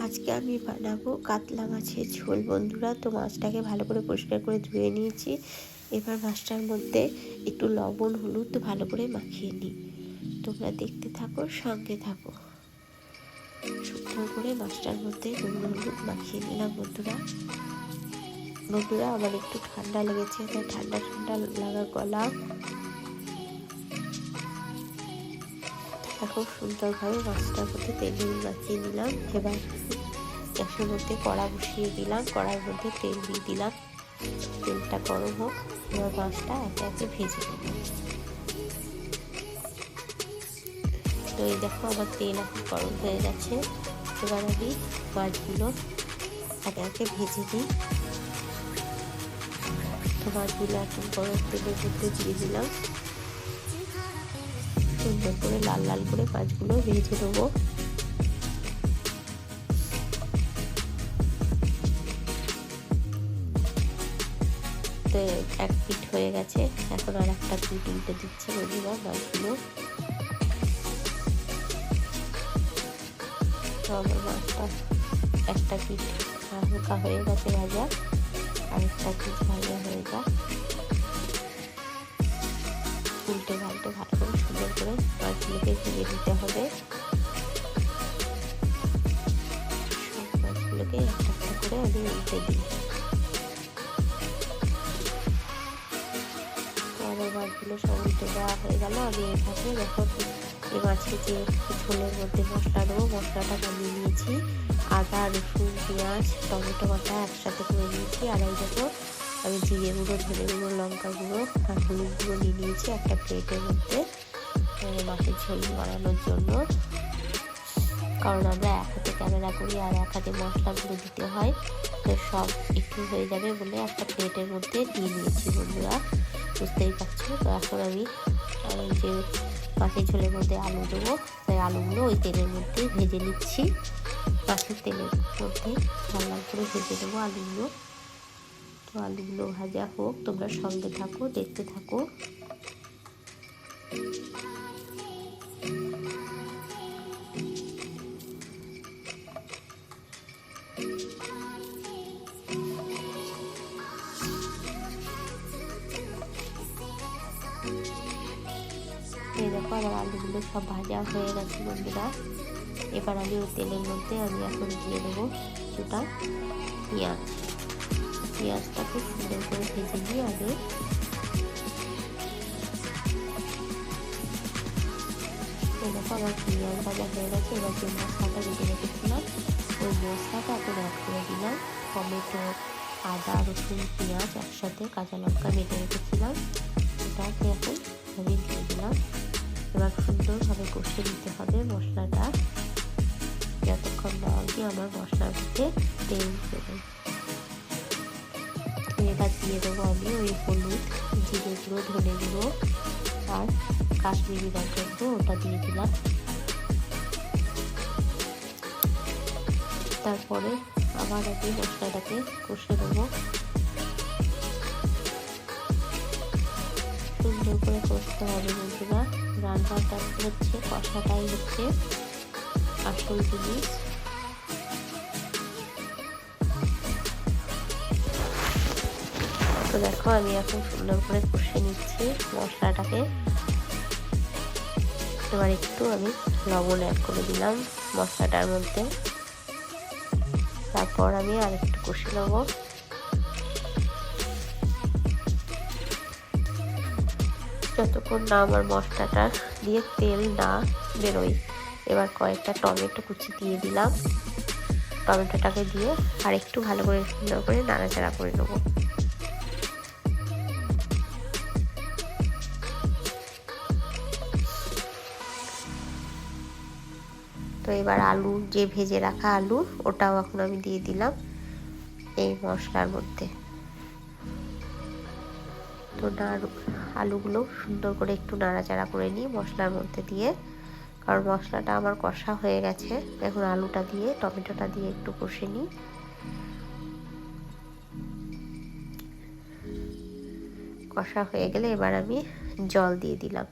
আজকে আমি বানাবো কাতলা মাছের ঝোল। বন্ধুরা, তো মাছটাকে ভালো করে পরিষ্কার করে ধুয়ে নিয়েছি। এবার মাছটার মধ্যে একটু লবণ, হলুদ তো ভালো করে মাখিয়ে নিই। তোমরা দেখতে থাকো, সঙ্গে থাকো। সুন্দর করে মাছটার মধ্যে নুন, হলুদ মাখিয়ে নিলাম, বন্ধুরা। বন্ধুরা, আমার একটু ঠান্ডা লেগেছে, তাই ঠান্ডা ঠান্ডা লাগা গলা। এখন সুন্দরভাবে মাছটার মধ্যে তেল মাখিয়ে নিলাম। এবার গ্যাসের মধ্যে কড়া বসিয়ে দিলাম। কড়ার মধ্যে তেল দিয়ে দিলাম। তেলটা গরম হোক, এবার মাছটা একে একে ভেজে নেব। তো এই দেখো, আমার তেল এখন গরম হয়ে গেছে। এবার আমি মাছগুলো একে একে ভেজে দিই তো মাছগুলো এখন গরম তেলের মধ্যে দিয়ে দিলাম। সুন্দর করে লাল লাল করে মাছগুলো ভেজে নেব। তো এক পিঠ হয়ে গেছে। এখন আর একটা পিঠ উল্টে দিচ্ছে বন্ধুরা মাছগুলো একটা পিঠ হালকা হয়ে গেছে ভাজা আর একটা পিঠ ভাজা হয়ে যায় উল্টে পাল্টে ভালো করে করে মাছগুলোকে ভেজে দিতে হবে। সব একটা করে আমি উল্টে দিই। আমার মাছগুলো সব উল্টে দেওয়া হয়ে গেল। আমি এখানে যখন এই মাছের যে ঝোলের মধ্যে মশলা দেবো, মশলাটা বানিয়ে নিয়েছি। আদা, রসুন, পেঁয়াজ, টমেটো বাটা একসাথে করে নিয়েছি। আর এই দেখো, আমি জিরে গুঁড়ো, ধনে গুঁড়ো, লঙ্কা গুঁড়ো আর হলুদ গুঁড়ো নিয়ে নিয়েছি একটা প্লেটের মধ্যে। মাছের ঝোল বানানোর জন্য। কারণ আমরা এক হাতে ক্যামেরা করি আর এক হাতে মশলাগুলো দিতে হয়। তো সব একটু হয়ে যাবে বলে একটা প্লেটের মধ্যে দিয়ে নিয়েছি বন্ধুরা। বুঝতেই পারছ? তো এখন আমি যে মাছের ঝোলের মধ্যে আলু দেবো। তাই আলুগুলো ওই তেলের মধ্যে ভেজে নিচ্ছি। মাছের তেলের মধ্যে ভালো করে ভেজে দেবো আলুগুলো। তো আলুগুলো ভাজা হোক, তোমরা সঙ্গে থাকো, দেখতে থাকো। এই দেখো, আমার আলুগুলো সব ভাজা হয়ে গেছে বন্ধুরা। এবার আমি ওই তেলের মধ্যে আমি এখন দিয়ে দেবো কিছুটা পেঁয়াজ। পেঁয়াজটা খুব সুন্দর করে ভেজে নিয়ে আগে দেখো, আমার পেঁয়াজ ভাজা হয়ে গেছে। এবার যে মশলাটা বেটে রেখেছিলাম, ওই মশলাটা এখন অ্যাড করে দিলাম। টমেটো, আদা, রসুন, পেঁয়াজ একসাথে কাঁচা লঙ্কা বেটে রেখেছিলাম। ওটাকে এখন আমি দিয়ে দিলাম। এবার সুন্দরভাবে কষে দিতে হবে মশলাটা। যতক্ষণ না অবধি আমার মশলার মধ্যে তেল দেবে। এবার দিয়ে দেবো আমি ওই হলুদ, জিরে গুঁড়ো, ধনে গুঁড়ো আর কাশ্মীরি লঙ্কার গুঁড়ো, ওটা দিয়ে দিলাম। তারপরে আবার আমি মশলাটাকে কষে দেবো সুন্দর করে কষতে হবে বন্ধুরা। রান্নাটা হচ্ছে কষাটাই হচ্ছে। আসল জিনিস। তো দেখো, আমি এখন সুন্দর করে কষে নিচ্ছি মশলাটাকে। এবার একটু আমি লবণ অ্যাড করে দিলাম মশলাটার মধ্যে। তারপর আমি আর একটু কষে নেব। যতক্ষণ না আমার মশলাটা দিয়ে তেল না বেরোয়, এবার কয়েকটা টমেটো কুচি দিয়ে দিলাম। টমেটোটাকে দিয়ে আর একটু ভালো করে সুন্দর করে নাড়াচাড়া করে নেব। তো এবার আলু, যে ভেজে রাখা আলু, ওটাও এখন আমি দিয়ে দিলাম এই মশলার মধ্যে। তো নাড়ু, আলুগুলো সুন্দর করে একটু নাড়াচাড়া করে নিই মশলার মধ্যে দিয়ে। কারণ মশলাটা আমার কষা হয়ে গেছে। এখন আলুটা দিয়ে, টমেটোটা দিয়ে একটু কষে নিই। কষা হয়ে গেলে এবার আমি জল দিয়ে দিলাম।